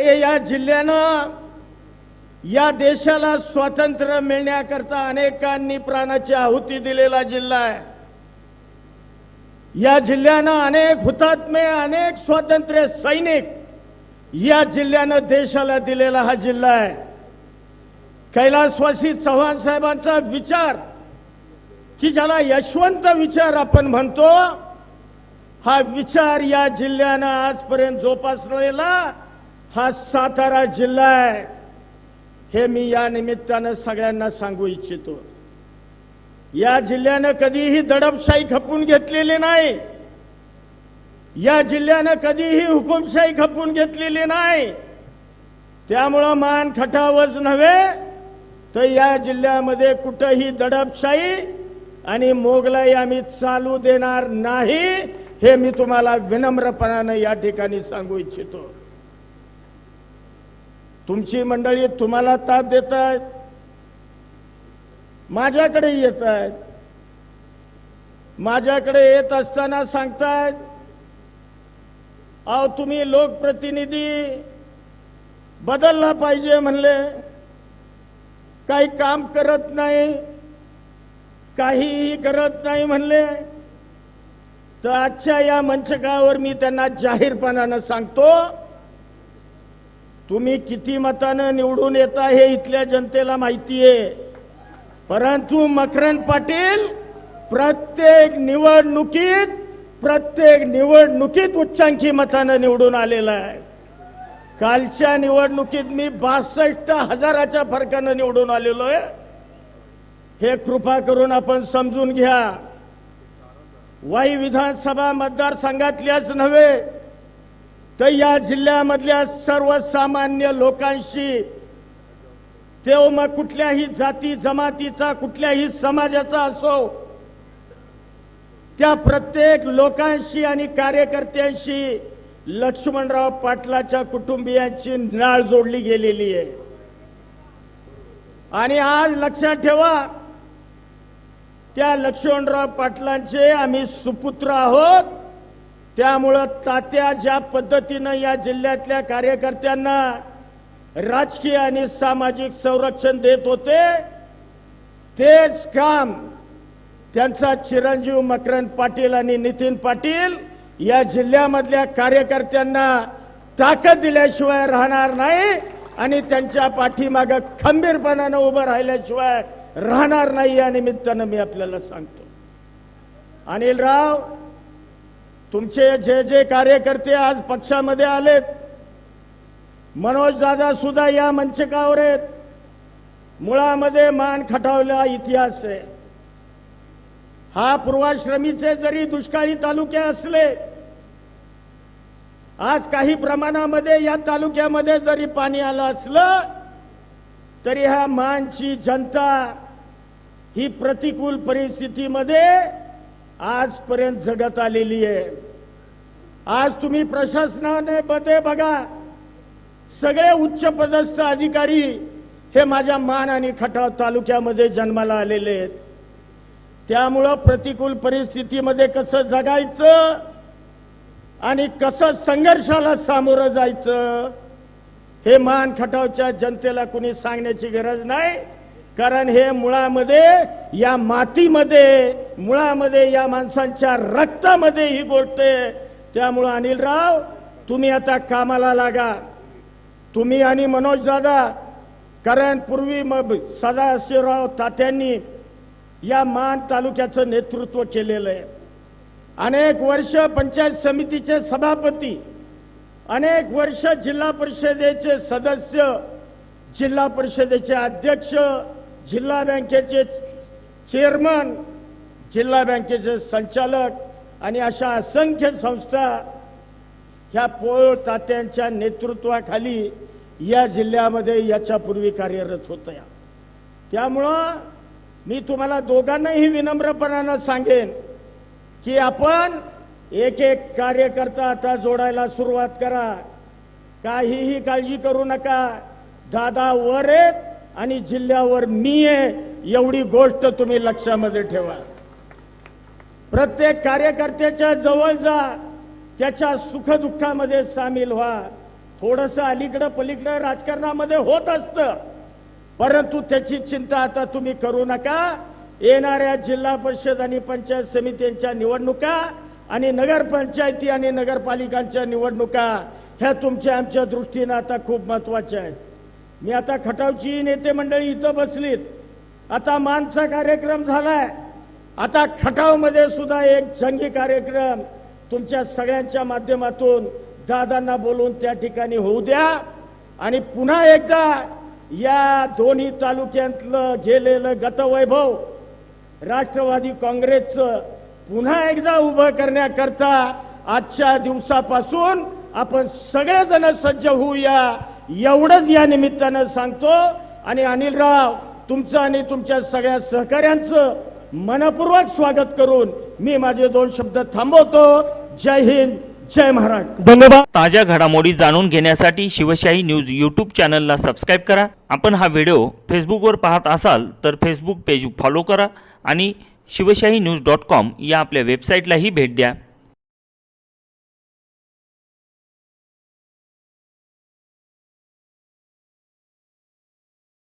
हे या जिल्ह्यानं या देशाला स्वातंत्र्य मिळण्याकरता अनेकांनी प्राणाची आहुती दिलेला जिल्हा आहे. या जिल्ह्यानं अनेक हुतात्मे अनेक स्वातंत्र्य सैनिक या जिल्ह्यानं देशाला दिलेला हा जिल्हा आहे. कैलासवासी चव्हाण साहेबांचा विचार की ज्याला यशवंत विचार आपण म्हणतो हा विचार या जिल्ह्यानं आजपर्यंत जोपासलेला हा सातारा जिल्हा आहे. हे मी या निमित्तानं सगळ्यांना सांगू इच्छितो. या जिल्ह्यानं कधीही दडपशाही खपून घेतलेली नाही. या जिल्ह्यानं कधीही हुकुमशाही खपून घेतलेली नाही. त्यामुळं मान खटावच नव्हे तर या जिल्ह्यामध्ये कुठंही दडपशाही आणि मोगलाई आम्ही चालू देणार नाही हे मी तुम्हाला विनम्रपणानं या ठिकाणी सांगू इच्छितो. तुमची मंडळी तुम्हाला ताप देत आहेत माझ्याकडे येत आहेत माझ्याकडे येत असताना सांगतायत अहो तुम्ही लोकप्रतिनिधी बदलला पाहिजे म्हणले. काही काम करत नाही काहीही करत नाही म्हणले. तर आजच्या या मंचकावर मी त्यांना जाहीरपणानं सांगतो तुम्ही किती मतानं निवडून येता हे इथल्या जनतेला माहिती आहे परंतु मकरंद पाटील प्रत्येक निवडणुकीत प्रत्येक निवडणुकीत उच्चांकी मतानं निवडून आलेला आहे. कालच्या निवडणुकीत मी बासष्ट हजाराच्या फरकानं निवडून आलेलो आहे. हे कृपा करून आपण समजून घ्या. वाई विधानसभा मतदारसंघातल्याच नव्हे तर या जिल्ह्यामधल्या सर्वसामान्य लोकांशी तेव्हा मग कुठल्याही जाती जमातीचा कुठल्याही समाजाचा असो त्या प्रत्येक लोकांशी आणि कार्यकर्त्यांशी लक्ष्मणराव पाटलाच्या कुटुंबियांची नाळ जोडली गेलेली आहे. आणि आज लक्षात ठेवा त्या लक्ष्मणराव पाटलांचे आम्ही सुपुत्र आहोत. त्यामुळं तात्या ज्या पद्धतीनं या जिल्ह्यातल्या कार्यकर्त्यांना राजकीय आणि सामाजिक संरक्षण देत होते तेच काम त्यांचा चिरंजीव मकरंद पाटील आणि नितीन पाटील या जिल्ह्यामधल्या कार्यकर्त्यांना ताकद दिल्याशिवाय राहणार नाही आणि त्यांच्या पाठीमागं खंबीरपणानं उभं राहिल्याशिवाय राहणार नाही या निमित्तानं मी आपल्याला सांगतो. अनिलराव तुमचे जे जे कार्यकर्ते आज पक्षामध्ये आलेत मनोज दादा सुद्धा या मंचकावर आहेत. मुळामध्ये मान खटावला इतिहास आहे. हा पूर्वाश्रमीचे जरी दुष्काळी तालुके असले आज काही प्रमाणामध्ये या तालुक्यामध्ये जरी पाणी आलं असलं तरी ह्या मानची जनता ही प्रतिकूल परिस्थितीमध्ये आजपर्यंत जगत आलेली आहे. आज तुम्ही प्रशासनाने बदे बघा. सगळे उच्च पदस्थ अधिकारी हे माझ्या मान आणि खटाव तालुक्यामध्ये जन्माला आलेले आहेत. त्यामुळं प्रतिकूल परिस्थितीमध्ये कसं जगायचं आणि कसं संघर्षाला सामोरं जायचं हे मान खटावच्या जनतेला कुणी सांगण्याची गरज नाही. कारण हे मुळामध्ये या मातीमध्ये मुळामध्ये या माणसांच्या रक्तामध्ये ही गोष्ट आहे. त्यामुळं अनिलराव तुम्ही आता कामाला लागा. तुम्ही आणि मनोज दादा कारण पूर्वी मग सदाशिवराव तात्यांनी या मान तालुक्याचं नेतृत्व केलेलं आहे. अनेक वर्ष पंचायत समितीचे सभापती अनेक वर्ष जिल्हा परिषदेचे सदस्य जिल्हा परिषदेचे अध्यक्ष जिल्हा बँकेचे चेअरमन जिल्हा बँकेचे संचालक आणि अशा असंख्य संस्था ह्या पोळ तात्यांच्या नेतृत्वाखाली या जिल्ह्यामध्ये याच्यापूर्वी कार्यरत होत्या. त्यामुळं मी तुम्हाला दोघांनाही विनम्रपणानं सांगेन की आपण एक एक कार्यकर्ता आता जोडायला सुरुवात करा. काहीही काळजी करू नका. दादा वर आहेत. आणि जिल्ह्यावर मी आहे एवढी गोष्ट तुम्ही लक्षामध्ये ठेवा. प्रत्येक कार्यकर्त्याच्या जवळ जा त्याच्या सुखदुःखामध्ये सामील व्हा. थोडस अलीकडं पलीकडं राजकारणामध्ये होत असतं परंतु त्याची चिंता आता तुम्ही करू नका. येणाऱ्या जिल्हा परिषद आणि पंचायत समित्यांच्या निवडणुका आणि नगरपंचायती आणि नगरपालिकांच्या निवडणुका ह्या तुमच्या आमच्या दृष्टीनं आता खूप महत्त्वाच्या आहेत. मी आता खटावची नेते मंडळी इथं बसलीत. आता मानचा कार्यक्रम झालाय. आता खटावमध्ये सुद्धा एक जंगी कार्यक्रम तुमच्या सगळ्यांच्या माध्यमातून दादांना बोलून त्या ठिकाणी होऊ द्या. आणि पुन्हा एकदा या दोन्ही तालुक्यातलं गेलेलं गतवैभव राष्ट्रवादी काँग्रेसचं पुन्हा एकदा उभं करण्याकरता आजच्या दिवसापासून आपण सगळेजण सज्ज होऊया. एवढंच या निमित्तानं सांगतो. आणि अनिलराव तुमचं आणि तुमच्या सगळ्या सहकाऱ्यांचं मनपूर्वक स्वागत करून मी माझे दोन शब्द थांबवतो. जय हिंद जय महाराष्ट्र. धन्यवाद. ताज्या घडामोडी जाणून घेण्यासाठी शिवशाही न्यूज यूट्यूब चॅनलला सबस्क्राईब करा. आपण हा व्हिडिओ फेसबुकवर पाहत असाल तर फेसबुक पेज फॉलो करा आणि शिवशाही न्यूज डॉट कॉम या आपल्या वेबसाईटलाही भेट द्या.